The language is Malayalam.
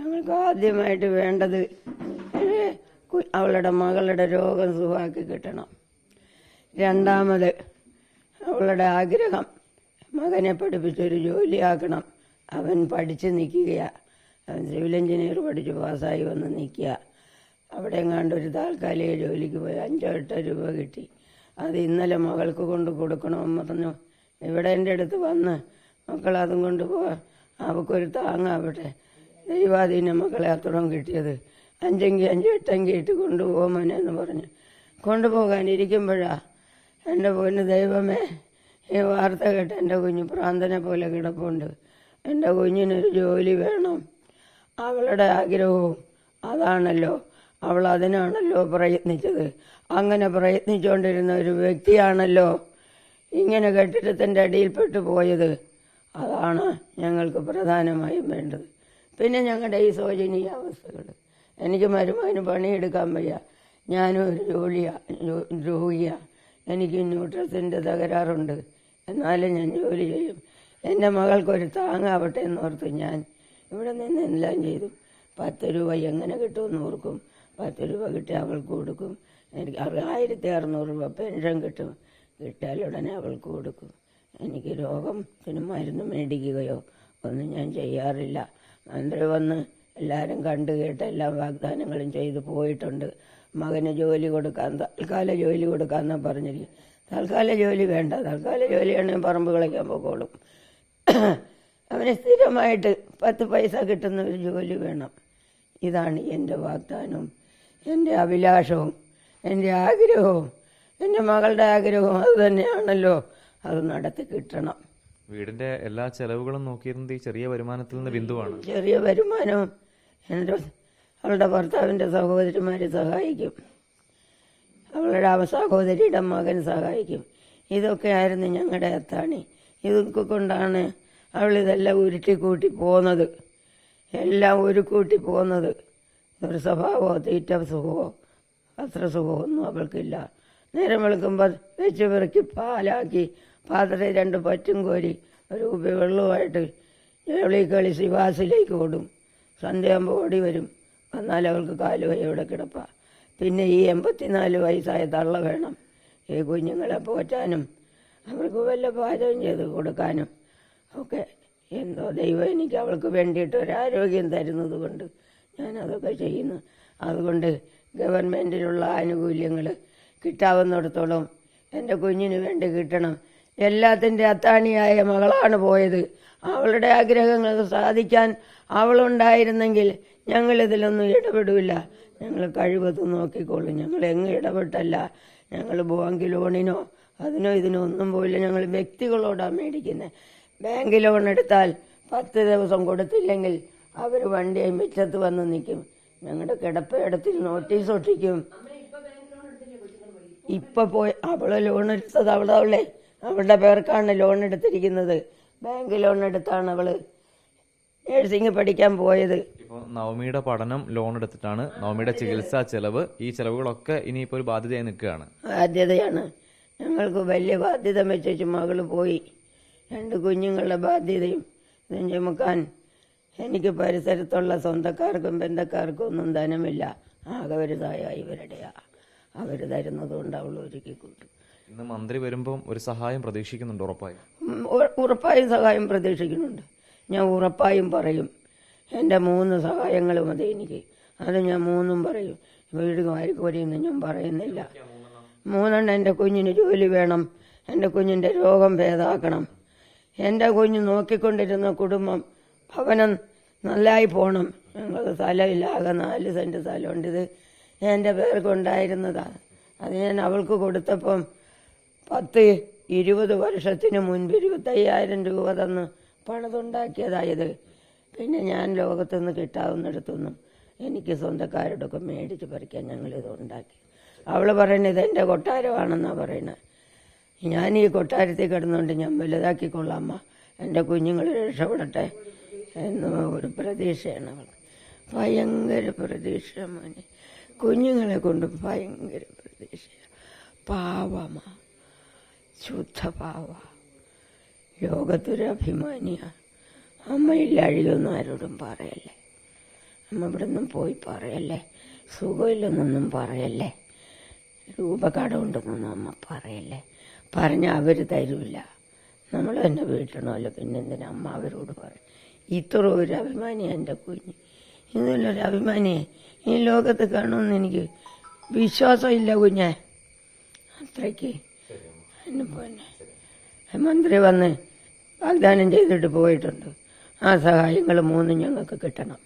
ഞങ്ങൾക്ക് ആദ്യമായിട്ട് വേണ്ടത് അവളുടെ മകളുടെ രോഗം സുഖമാക്കി കിട്ടണം. രണ്ടാമത് അവളുടെ ആഗ്രഹം മകനെ പഠിപ്പിച്ചൊരു ജോലിയാക്കണം. അവൻ പഠിച്ച് നിൽക്കുക അവൻ സിവിൽ എഞ്ചിനീയർ പഠിച്ച് പാസ്സായി വന്ന് നിൽക്കുക അവിടെ എങ്ങാണ്ട് ഒരു താൽക്കാലിക ജോലിക്ക് പോയി അഞ്ചോ എട്ടോ രൂപ കിട്ടി. അത് ഇന്നലെ മകൾക്ക് കൊണ്ട് കൊടുക്കണമെന്ന് പറഞ്ഞു. ഇവിടെ എന്റെ അടുത്ത് വന്ന്? മക്കൾ അതും കൊണ്ട് പോവാ. അവൾക്കൊരു താങ്ങാവട്ടെ. ദൈവാധീന മക്കളെ അത്രയും കിട്ടിയത്. അഞ്ചെങ്കിൽ അഞ്ച് എട്ടെങ്കിൽ ഇട്ട് കൊണ്ടുപോകാൻ എന്ന് പറഞ്ഞു. കൊണ്ടുപോകാനിരിക്കുമ്പോഴാ എന്റെ പൊന്ന് ദൈവമേ ഈ വാർത്ത കേട്ട് എന്റെ കുഞ്ഞ് പ്രാന്തനെ പോലെ കിടപ്പുണ്ട്. എന്റെ കുഞ്ഞിനൊരു ജോലി വേണം. അവളുടെ ആഗ്രഹവും അതാണല്ലോ. അവൾ അതിനാണല്ലോ പ്രയത്നിച്ചത്. അങ്ങനെ പ്രയത്നിച്ചുകൊണ്ടിരുന്ന ഒരു വ്യക്തിയാണല്ലോ ഇങ്ങനെ കെട്ടിടത്തിന്റെ അടിയിൽപ്പെട്ടു പോയത്. അതാണ് ഞങ്ങൾക്ക് പ്രധാനമായും വേണ്ടത്. പിന്നെ ഞങ്ങളുടെ ഈ ശോചനീയ അവസ്ഥകൾ എനിക്ക് മരുമാന് പണിയെടുക്കാൻ വയ്യ. ഞാനും ഒരു ജോലിയാണ് രോഗിയാണ് എനിക്ക് ന്യൂട്രസിന്റെ തകരാറുണ്ട്. എന്നാലും ഞാൻ ജോലി ചെയ്യും. എന്റെ മകൾക്കൊരു താങ്ങാവട്ടെ എന്നോർത്ത് ഞാൻ. ഇവിടെ നിന്ന് എല്ലാം ചെയ്തു. പത്ത് രൂപ എങ്ങനെ കിട്ടുമെന്ന് ഓർക്കും. പത്ത് രൂപ കിട്ടി അവൾക്ക് കൊടുക്കും. എനിക്ക് ആയിരത്തി അറുന്നൂറ് രൂപ പെൻഷൻ കിട്ടും. കിട്ടിയാൽ ഉടനെ അവൾക്ക് കൊടുക്കും. എനിക്ക് രോഗത്തിന് മരുന്ന് മേടിക്കുകയോ ഒന്നും ഞാൻ ചെയ്യാറില്ല. മന്ത്രി വന്ന് എല്ലാവരും കണ്ടു കേട്ട് എല്ലാ വാഗ്ദാനങ്ങളും ചെയ്ത് പോയിട്ടുണ്ട്. മകന് ജോലി കൊടുക്കാൻ തൽക്കാല ജോലി കൊടുക്കാന്നാ പറഞ്ഞിരിക്കും തൽക്കാല ജോലി വേണ്ട. തൽക്കാല ജോലിയാണെങ്കിൽ പറമ്പ് കളിക്കാൻ പോക്കോളും. അവന് സ്ഥിരമായിട്ട് പത്ത് പൈസ കിട്ടുന്ന ഒരു ജോലി വേണം. ഇതാണ് എന്റെ വാഗ്ദാനവും എന്റെ അഭിലാഷവും എന്റെ ആഗ്രഹവും എന്റെ മകളുടെ ആഗ്രഹവും അത് തന്നെയാണല്ലോ. അത് നടത്തി കിട്ടണം. വീടിന്റെ എല്ലാ ചെലവുകളും നോക്കിയിരുന്നത് ഈ ചെറിയ വരുമാനത്തിൽ നിന്ന് ബിന്ദുവാണ്. ചെറിയ വരുമാനവും എന്റെ അവളുടെ ഭർത്താവിന്റെ സഹോദരിമാരെ സഹായിക്കും. അവളുടെ അവ സഹോദരിയുടെ മകൻ സഹായിക്കും. ഇതൊക്കെ ആയിരുന്നു ഞങ്ങളുടെ അത്താണി. ഇതൊക്കെ കൊണ്ടാണ് അവൾ ഇതെല്ലാം ഉരുട്ടി കൂട്ടി പോകുന്നത് എല്ലാം ഒരു കൂട്ടി പോകുന്നത് ഒരു സ്വഭാവമോ തീറ്റ സുഖമോ വസ്ത്രസുഖമോ ഒന്നും അവൾക്കില്ല. നേരം വെളുക്കുമ്പോൾ വെച്ച് പെറുക്കി പാലാക്കി പാത്രത്തിൽ രണ്ട് പറ്റും കോരി ഒരു കുപ്പി വെള്ളവുമായിട്ട് എവിളി കളി ശിവാസിലേക്ക് ഓടും. സന്ധ്യയാകുമ്പോൾ ഓടി വരും. വന്നാൽ അവൾക്ക് കാൽ വയ്യ ഇവിടെ കിടപ്പ. പിന്നെ ഈ എൺപത്തിനാല് വയസ്സായ തള്ള വേണം. ഈ കുഞ്ഞുങ്ങളെ പോറ്റാനും അവർക്ക് വല്ല പാചകം ചെയ്ത് കൊടുക്കാനും ഒക്കെ എന്തോ ദൈവം എനിക്ക് അവൾക്ക് വേണ്ടിയിട്ട് ഒരു ആരോഗ്യം തരുന്നത് കൊണ്ട് ഞാനതൊക്കെ ചെയ്യുന്നു. അതുകൊണ്ട് ഗവൺമെന്റിലുള്ള ആനുകൂല്യങ്ങൾ കിട്ടാവുന്നിടത്തോളം എന്റെ കുഞ്ഞിന് വേണ്ടി കിട്ടണം. എല്ലാത്തിന്റെ അത്താണിയായ മകളാണ് പോയത്. അവളുടെ ആഗ്രഹങ്ങൾ സാധിക്കാൻ അവളുണ്ടായിരുന്നെങ്കിൽ ഞങ്ങളിതിലൊന്നും ഇടപെടില്ല. ഞങ്ങൾ കഴിവതും നോക്കിക്കോളും. ഞങ്ങൾ എങ്ങ് ഇടപെട്ടല്ല. ഞങ്ങൾ ബാങ്ക് ലോണിനോ അതിനോ ഇതിനോ ഒന്നും പോയില്ല. ഞങ്ങൾ വ്യക്തികളോടാണ് മേടിക്കുന്നത് ബാങ്ക് ലോൺ എടുത്താൽ പത്ത് ദിവസം കൊടുത്തില്ലെങ്കിൽ അവർ വണ്ടി മിറ്റത്ത് വന്ന് നിൽക്കും. ഞങ്ങളുടെ കിടപ്പയിടത്തിൽ നോട്ടീസ് ഒട്ടിക്കും. ഇപ്പൊ പോയി അവളെ ലോൺ എടുത്തത് അവളെ അവളെ അവളുടെ പേർക്കാണ് ലോൺ എടുത്തിരിക്കുന്നത്. ബാങ്ക് ലോൺ എടുത്താണ് അവൾ. നേഴ്സിംഗ് പഠിക്കാൻ പോയത്. ഇപ്പോൾ നവമിയുടെ പഠനം ലോൺ എടുത്തിട്ടാണ്. നവമിയുടെ ചികിത്സാ ചെലവ്. ഈ ചെലവുകളൊക്കെ ഇനിയിപ്പോൾ ഒരു ബാധ്യതയായി നിൽക്കുകയാണ്. ബാധ്യതയാണ്. ഞങ്ങൾക്ക് വലിയ ബാധ്യത വെച്ചു മകൾ പോയി. രണ്ട് കുഞ്ഞുങ്ങളുടെ ബാധ്യതയും ഇതും ചുമക്കാൻ എനിക്ക് പരിസരത്തുള്ള സ്വന്തക്കാർക്കും ബന്ധക്കാർക്കും ഒന്നും ധനമില്ല. ആകെ ഒരു സഹായം ഇവരുടെയാ. അവർ തരുന്നതുകൊണ്ട് അവൾ ഒരുക്കി കൂട്ടും ഇന്ന് മന്ത്രി വരുമ്പം ഒരു സഹായം പ്രതീക്ഷിക്കുന്നുണ്ട് ഉറപ്പായും. ഉറപ്പായും സഹായം പ്രതീക്ഷിക്കുന്നുണ്ട്. ഞാൻ ഉറപ്പായും പറയും. എന്റെ മൂന്ന് സഹായങ്ങൾ മതി എനിക്ക്. അത് ഞാൻ മൂന്നും പറയും. വീട് വാരിക്കോരിയെന്ന് ഞാൻ പറയുന്നില്ല. മൂന്നെണ്ണം എന്റെ കുഞ്ഞിന് ജോലി വേണം. എന്റെ കുഞ്ഞിന്റെ രോഗം ഭേദാക്കണം. എന്റെ കുഞ്ഞ് നോക്കിക്കൊണ്ടിരുന്ന കുടുംബം ഭവനം നല്ലായി പോകണം ഞങ്ങൾക്ക് സ്ഥലമില്ല ആകെ നാല് സെന്റ് സ്ഥലമുണ്ട് ഇത്. എന്റെ പേർക്കുണ്ടായിരുന്നതാണ് അത് ഞാൻ അവൾക്ക് കൊടുത്തപ്പം പത്ത് ഇരുപത് വർഷത്തിന് മുൻപ് ഇരുപത്തയ്യായിരം രൂപ തന്ന് പണിതുണ്ടാക്കിയതായത് പിന്നെ ഞാൻ ലോകത്തുനിന്ന് കിട്ടാവുന്നിടത്തുനിന്നും എനിക്ക് സ്വന്തക്കാരോടൊക്കെ മേടിച്ച് പറിക്കാൻ ഞങ്ങളിത് ഉണ്ടാക്കി. അവൾ പറയുന്നത് എന്റെ കൊട്ടാരമാണെന്നാണ് പറയുന്നത് ഞാൻ ഈ കൊട്ടാരത്തിൽ കിടന്നുകൊണ്ട് ഞാൻ വലുതാക്കിക്കൊള്ളാം അമ്മ. എന്റെ കുഞ്ഞുങ്ങൾ രക്ഷപ്പെടട്ടെ എന്ന ഒരു പ്രതീക്ഷയാണ് അവൾക്ക്. ഭയങ്കര പ്രതീക്ഷ മോനെ. കുഞ്ഞുങ്ങളെ കൊണ്ട് ഭയങ്കര പ്രതീക്ഷ പാവമാ ശുദ്ധ പാവ ലോകത്തൊരു അഭിമാനിയാണ് അമ്മയില്ലാഴിയൊന്നും ആരോടും പറയല്ലേ. അമ്മ ഇവിടെ നിന്നും പോയി പറയല്ലേ. സുഖമില്ലെന്നൊന്നും പറയല്ലേ. രൂപകടമുണ്ടെന്നൊന്നും അമ്മ പറയല്ലേ. പറഞ്ഞാൽ അവർ തരൂല. നമ്മൾ തന്നെ വീട്ടണമല്ലോ. പിന്നെന്തിനാ അമ്മ അവരോട് പറയും? ഇത്ര ഒരു അഭിമാനിയാണ് എന്റെ കുഞ്ഞ്. ഇന്നല്ലൊരു അഭിമാനിയെ ഈ ലോകത്ത് കാണുമെന്ന് എനിക്ക് വിശ്വാസമില്ല കുഞ്ഞേ. അത്രയ്ക്ക്. പോലെ മന്ത്രി വന്ന് വാഗ്ദാനം ചെയ്തിട്ട് പോയിട്ടുണ്ട്. ആ സഹായങ്ങൾ മൂന്നും ഞങ്ങൾക്ക് കിട്ടണം.